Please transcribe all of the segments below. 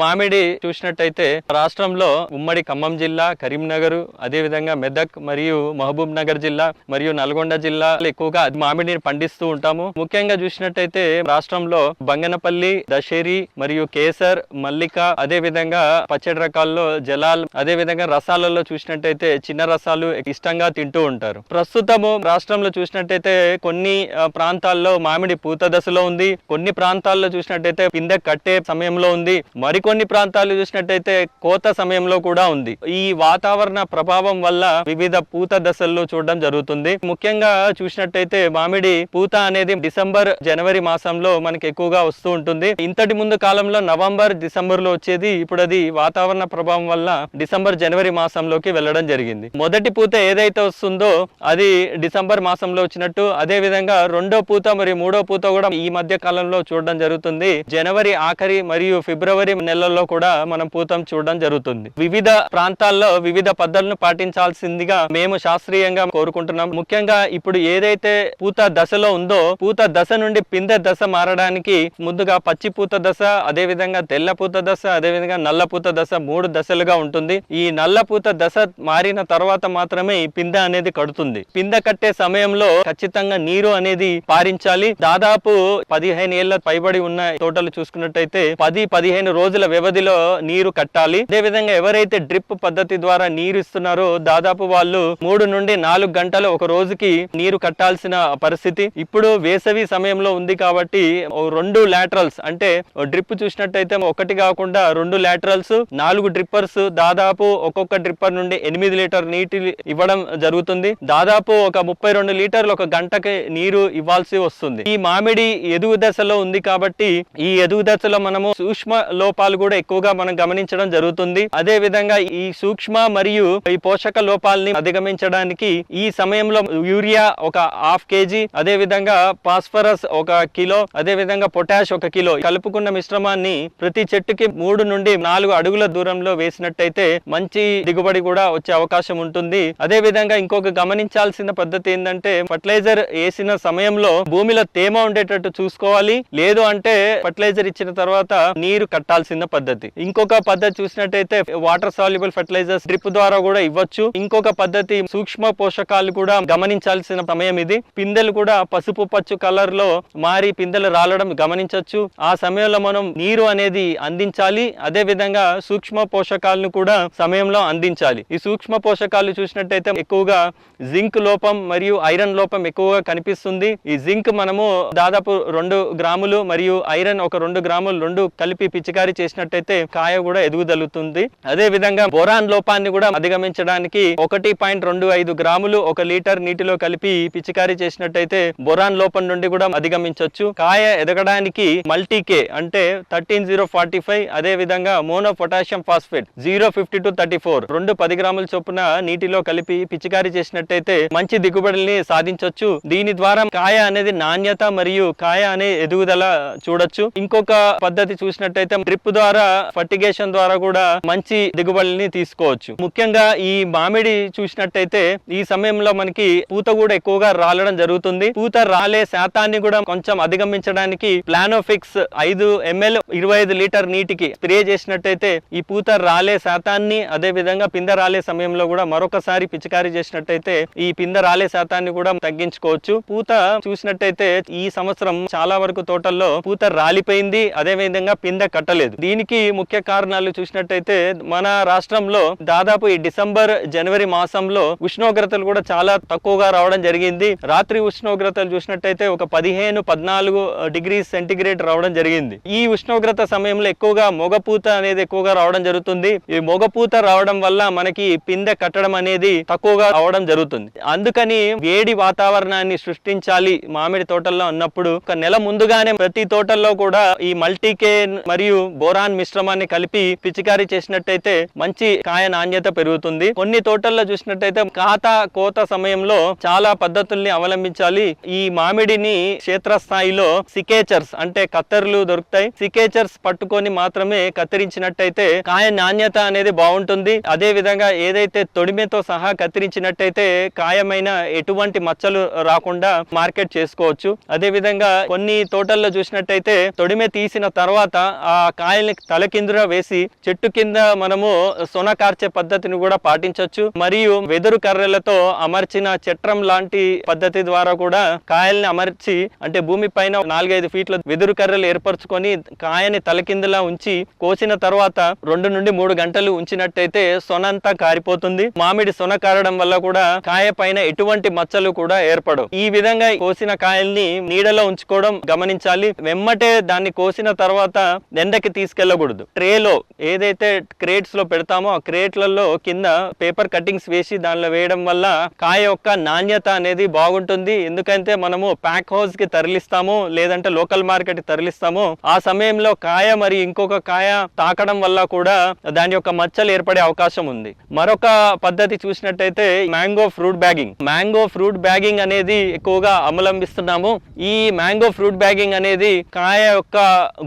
మామిడి చూసినట్టయితే రాష్ట్రంలో ఉమ్మడి ఖమ్మం జిల్లా కరీంనగర్ అదేవిధంగా మెదక్ మరియు మహబూబ్ నగర్ జిల్లా మరియు నల్గొండ జిల్లాలో ఎక్కువగా మామిడిని పండిస్తూ ఉంటాము. ముఖ్యంగా చూసినట్టయితే రాష్ట్రంలో బంగనపల్లి దశేరి మరియు కేసర్ మల్లిక అదే విధంగా పచ్చడి రకాల్లో జలాల్ అదే విధంగా రసాలలో చూసినట్టయితే చిన్న రసాలు ఇష్టంగా తింటూ ఉంటారు. ప్రస్తుతము రాష్ట్రంలో చూసినట్టయితే కొన్ని ప్రాంతాల్లో మామిడి పూత దశలో ఉంది. కొన్ని ప్రాంతాల్లో చూసినట్టయితే పిందె కట్టే సమయంలో ఉంది. మరికొన్ని ప్రాంతాలు చూసినట్టయితే కోత సమయంలో కూడా ఉంది. ఈ వాతావరణ ప్రభావం వల్ల వివిధ పూత దశల్లో చూడడం జరుగుతుంది. ముఖ్యంగా చూసినట్టయితే మామిడి పూత అనేది డిసెంబర్ జనవరి మాసంలో మనకి ఎక్కువగా వస్తూ ఉంటుంది. ఇంతటి ముందు కాలంలో నవంబర్ డిసెంబర్లో వచ్చేది. ఇప్పుడు అది వాతావరణ ప్రభావం వల్ల డిసెంబర్ జనవరి మాసంలోకి వెళ్ళడం జరిగింది. మొదటి పూత ఏదైతే వస్తుందో అది డిసెంబర్ మాసంలో వచ్చినట్టు. అదే విధంగా రెండో పూత మరియు మూడో పూత కూడా ఈ మధ్య కాలంలో చూడడం జరుగుతుంది. జనవరి ఆఖరి మరియు ఫిబ్రవరి నెల నెలల్లో కూడా మనం పూతం చూడడం జరుగుతుంది. వివిధ ప్రాంతాల్లో వివిధ పద్ధతులను పాటించాల్సిందిగా మేము శాస్త్రీయంగా కోరుకుంటున్నాం. ముఖ్యంగా ఇప్పుడు ఏదైతే పూత దశలో ఉందో పూత దశ నుండి పిందె దశ మారడానికి ముందుగా పచ్చి పూత దశ అదే విధంగా తెల్ల పూత దశ అదే విధంగా నల్ల పూత దశ మూడు దశలుగా ఉంటుంది. ఈ నల్ల పూత దశ మారిన తర్వాత మాత్రమే ఈ పిందె అనేది కడుతుంది. పిందె కట్టే సమయంలో ఖచ్చితంగా నీరు అనేది పారించాలి. దాదాపు పదిహేను ఏళ్ళ పైబడి ఉన్న తోటలు చూసుకున్నట్టయితే పది పదిహేను రోజుల వ్యవధిలో నీరు కట్టాలి. అదే విధంగా ఎవరైతే డ్రిప్ పద్ధతి ద్వారా నీరు ఇస్తున్నారో దాదాపు వాళ్ళు మూడు నుండి నాలుగు గంటలు ఒక రోజుకి నీరు కట్టాల్సిన పరిస్థితి ఇప్పుడు వేసవి సమయంలో ఉంది కాబట్టి రెండు లాటరల్స్ అంటే డ్రిప్ చూసినట్టయితే ఒకటి కాకుండా రెండు లాటరల్స్ నాలుగు డ్రిప్పర్స్ దాదాపు ఒక్కొక్క డ్రిప్పర్ నుండి ఎనిమిది లీటర్ నీటి ఇవ్వడం జరుగుతుంది. దాదాపు ఒక ముప్పై రెండు లీటర్లు ఒక గంటకి నీరు ఇవ్వాల్సి వస్తుంది. ఈ మామిడి ఎదుగు దశలో ఉంది కాబట్టి ఈ ఎదుగు దశలో మనము సూక్ష్మ లోపాలు కూడా ఎక్కువగా మనం గమనించడం జరుగుతుంది. అదే విధంగా ఈ సూక్ష్మ మరియు ఈ పోషక లోపాలని అధిగమించడానికి ఈ సమయంలో యూరియా ఒక హాఫ్ కేజీ అదే విధంగా ఫాస్ఫరస్ ఒక కిలో అదే విధంగా పొటాష్ ఒక కిలో కలుపుకున్న మిశ్రమాన్ని ప్రతి చెట్టుకి మూడు నుండి నాలుగు అడుగుల దూరంలో వేసినట్టయితే మంచి దిగుబడి కూడా వచ్చే అవకాశం ఉంటుంది. అదే విధంగా ఇంకొక గమనించాల్సిన పద్ధతి ఏంటంటే ఫర్టిలైజర్ వేసిన సమయంలో భూమిలో తేమ ఉండేటట్టు చూసుకోవాలి. లేదు అంటే ఫర్టిలైజర్ ఇచ్చిన తర్వాత నీరు కట్టాల్సిన పద్ధతి. ఇంకొక పద్ధతి చూసినట్టయితే వాటర్ సాల్యుబుల్ ఫర్టిలైజర్స్ డ్రిప్ ద్వారా కూడా ఇవ్వచ్చు. ఇంకొక పద్ధతి సూక్ష్మ పోషకాలు కూడా గమనించాల్సిన సమయం ఇది. పిందెలు కూడా పసుపు పచ్చు కలర్లో మారి పిందెలు రాలడం గమనించవచ్చు. ఆ సమయంలో మనం నీరు అనేది అందించాలి. అదే విధంగా సూక్ష్మ పోషకాలను కూడా సమయంలో అందించాలి. ఈ సూక్ష్మ పోషకాలు చూసినట్టయితే ఎక్కువగా జింక్ లోపం మరియు ఐరన్ లోపం ఎక్కువగా కనిపిస్తుంది. ఈ జింక్ మనము దాదాపు రెండు గ్రాములు మరియు ఐరన్ ఒక రెండు గ్రాములు రెండు కలిపి పిచికారీ చేసినట్టయితే కాయ కూడా ఎదుగుదలుతుంది. అదే విధంగా బొరాన్ లోపాన్ని కూడా అధిగమించడానికి ఒకటి పాయింట్ రెండు ఐదు గ్రాములు ఒక లీటర్ నీటిలో కలిపి పిచికారీ చేసినట్టయితే బొరాన్ లోపం నుండి కూడా అధిగమించవచ్చు కాయ ఎదగడానికి మల్టీకే అంటే థర్టీన్ జీరో ఫార్టీ ఫైవ్ అదే విధంగా mono potassium phosphate zero fifty two thirty four రెండు పది గ్రాముల చొప్పున నీటిలో కలిపి పిచికారీ చేసినట్టయితే మంచి దిగుబడిని సాధించవచ్చు దీని ద్వారా కాయ అనేది నాణ్యత మరియు కాయ అనే ఎదుగుదల చూడొచ్చు. ఇంకొక పద్ధతి చూసినట్టయితే డ్రిప్ ద్వారా ఫర్టిగేషన్ ద్వారా కూడా మంచి దిగుబడిని తీసుకోవచ్చు. ముఖ్యంగా ఈ మామిడి చూసినట్టయితే ఈ సమయంలో మనకి పూత కూడా ఎక్కువగా రాలడం జరుగుతుంది. పూత రాలే శాతాన్ని కూడా కొంచెం అధిగమించడానికి ప్లానోఫిక్స్ ఐదు ఎంఎల్ ఇరవై ఐదు లీటర్ నీటికి స్ప్రే చేసినట్టయితే ఈ పూత రాలే శాతాన్ని అదే విధంగా పింద రాలే సమయంలో కూడా మరొకసారి పిచికారీ చేసినట్టయితే ఈ పింద రాలే శాతాన్ని కూడా తగ్గించుకోవచ్చు. పూత చూసినట్టయితే ఈ సంవత్సరం చాలా వరకు తోటల్లో పూత రాలిపోయింది. అదే విధంగా పింద కట్టలేదు. దీనికి ముఖ్య కారణాలు చూసినట్టయితే మన రాష్ట్రంలో దాదాపు ఈ డిసెంబర్ జనవరి మాసంలో ఉష్ణోగ్రతలు కూడా చాలా తక్కువగా రావడం జరిగింది. రాత్రి ఉష్ణోగ్రతలు చూసినట్టయితే ఒక పదిహేను పద్నాలుగు డిగ్రీ సెంటిగ్రేడ్ రావడం జరిగింది. ఈ ఉష్ణోగ్రత సమయంలో ఎక్కువగా మొగపూత అనేది ఎక్కువగా రావడం జరుగుతుంది. ఈ మొగపూత రావడం వల్ల మనకి పిందె కట్టడం అనేది తక్కువగా రావడం జరుగుతుంది. అందుకని వేడి వాతావరణాన్ని సృష్టించాలి మామిడి తోటల్లో అన్నప్పుడు. ఒక నెల ముందుగానే ప్రతి తోటల్లో కూడా ఈ మల్టీకేన్ మరియు బోరాన్ మిశ్రమాన్ని కలిపి పిచికారీ చేసినట్టయితే మంచి కాయ నాణ్యత పెరుగుతుంది. కొన్ని తోటల్లో చూసినట్టయితే కాత కోత సమయంలో చాలా పద్ధతుల్ని అవలంబించాలి. ఈ మామిడిని క్షేత్రస్థాయిలో సికేచర్స్ అంటే కత్తెరలు దొరుకుతాయి. సికేచర్స్ పట్టుకొని మాత్రమే కత్తిరించినట్టయితే కాయ నాణ్యత అనేది బాగుంటుంది. అదే విధంగా ఏదైతే తొడిమెతో సహా కత్తిరించినట్టయితే కాయమైన ఎటువంటి మచ్చలు రాకుండా మార్కెట్ చేసుకోవచ్చు. అదే విధంగా కొన్ని తోటల్లో చూసినట్టయితే తొడిమె తీసిన తర్వాత ఆ కాయల్ని తల తలకిందుగా వేసి చెట్టు కింద మనము సొన కార్చే పద్ధతిని కూడా పాటించవచ్చు మరియు వెదురు కర్రలతో అమర్చిన చట్రం లాంటి పద్ధతి ద్వారా కూడా కాయల్ని అమర్చి అంటే భూమి పైన నాలుగైదు ఫీట్ల వెదురు కర్రలు ఏర్పరచుకొని కాయని తలకిందులా ఉంచి కోసిన తర్వాత రెండు నుండి మూడు గంటలు ఉంచినట్టయితే సొనంతా కారిపోతుంది. మామిడి సొన కారడం వల్ల కూడా కాయ పైన ఎటువంటి మచ్చలు కూడా ఏర్పడవు. ఈ విధంగా కోసిన కాయల్ని నీడలో ఉంచుకోవడం గమనించాలి. వెమ్మటే దాన్ని కోసిన తర్వాత ఎండకి తీసుకెళ్ళకూడదు. ట్రేలో ఏదైతే క్రేట్స్లో పెడతామో ఆ క్రేట్లలో కింద పేపర్ కటింగ్స్ వేసి దానిలో వేయడం వల్ల కాయ యొక్క నాణ్యత అనేది బాగుంటుంది. ఎందుకంటే మనము ప్యాక్ హౌస్కి తరలిస్తాము లేదంటే లోకల్ మార్కెట్కి తరలిస్తాము ఆ సమయంలో కాయ మరి ఇంకొక కాయ తాకడం వల్ల కూడా దాని యొక్క మచ్చలు ఏర్పడే అవకాశం ఉంది. మరొక పద్ధతి చూసినట్టయితే mango fruit bagging. Mango fruit bagging అనేది ఎక్కువగా అవలంబిస్తున్నాము. ఈ మ్యాంగో ఫ్రూట్ బ్యాగింగ్ అనేది కాయ యొక్క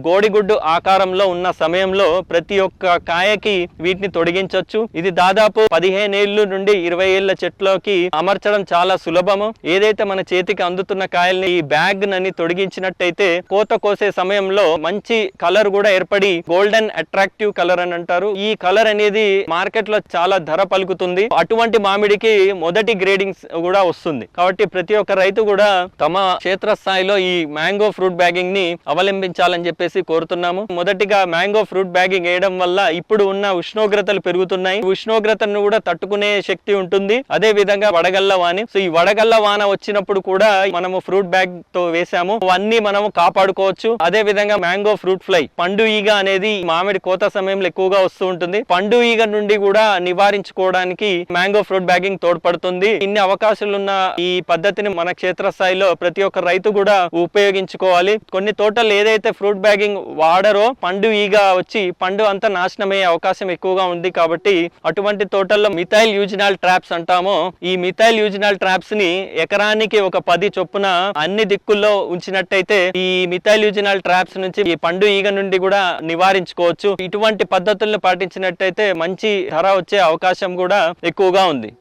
గోడిగుడ్డు ఆకారంలో ఉన్న సమయంలో ప్రతి ఒక్క కాయకి వీటిని తొడిగించవచ్చు ఇది దాదాపు పదిహేను ఏళ్ళు నుండి ఇరవై ఏళ్ళ చెట్లోకి అమర్చడం చాలా సులభము. ఏదైతే మన చేతికి అందుతున్న కాయల్ని ఈ బ్యాగ్ నని తొడిగించినట్టయితే కోత కోసే సమయంలో మంచి కలర్ కూడా ఏర్పడి గోల్డెన్ అట్రాక్టివ్ కలర్ అని అంటారు. ఈ కలర్ అనేది మార్కెట్లో చాలా ధర పలుకుతుంది. అటువంటి మామిడికి మొదటి గ్రేడింగ్స్ కూడా వస్తుంది. కాబట్టి ప్రతి ఒక్క రైతు కూడా తమ క్షేత్రస్థాయిలో ఈ మ్యాంగో ఫ్రూట్ బ్యాగింగ్ని అవలంబించాలని చెప్పేసి కోరుతున్నాము. మొదటిగా మ్యాంగో ఫ్రూట్ బ్యాగింగ్ వేయడం వల్ల ఇప్పుడు ఉన్న ఉష్ణోగ్రతలు పెరుగుతున్నాయి. ఉష్ణోగ్రతను కూడా తట్టుకునే శక్తి ఉంటుంది. అదే విధంగా వడగల్ల వాని. సో ఈ వడగల్ల వాన వచ్చినప్పుడు కూడా మనము ఫ్రూట్ బ్యాగ్తో వేసాము. అవన్నీ మనము కాపాడుకోవచ్చు. అదే విధంగా మ్యాంగో ఫ్రూట్ ఫ్లై పండు ఈగ అనేది మామిడి కోత సమయంలో ఎక్కువగా వస్తూ ఉంటుంది. పండు ఈగ నుండి కూడా నివారించుకోవడానికి మ్యాంగో ఫ్రూట్ బ్యాగింగ్ తోడ్పడుతుంది. ఇన్ని అవకాశాలు ఉన్న ఈ పద్ధతిని మన క్షేత్రస్థాయిలో ప్రతి ఒక్క రైతు కూడా ఉపయోగించుకోవాలి. కొన్ని తోటలు ఏదైతే ఫ్రూట్ బ్యాగింగ్ వాడరో పండు ఈగ వచ్చి పండు అంతా నాశనమయ్యే అవకాశం ఎక్కువగా ఉంది కాబట్టి అటువంటి తోటల్లో మిథైల్ యూజినాల్ ట్రాప్స్ అంటామో. ఈ మిథైల్ యూజినాల్ ట్రాప్స్ని ఎకరానికి ఒక పది చొప్పున అన్ని దిక్కుల్లో ఉంచినట్టయితే ఈ మిథైల్ యూజినాల్ ట్రాప్స్ నుంచి ఈ పండు ఈగ నుండి కూడా నివారించుకోవచ్చు. ఇటువంటి పద్ధతులను పాటించినట్టయితే మంచి ధర వచ్చే అవకాశం కూడా ఎక్కువగా ఉంది.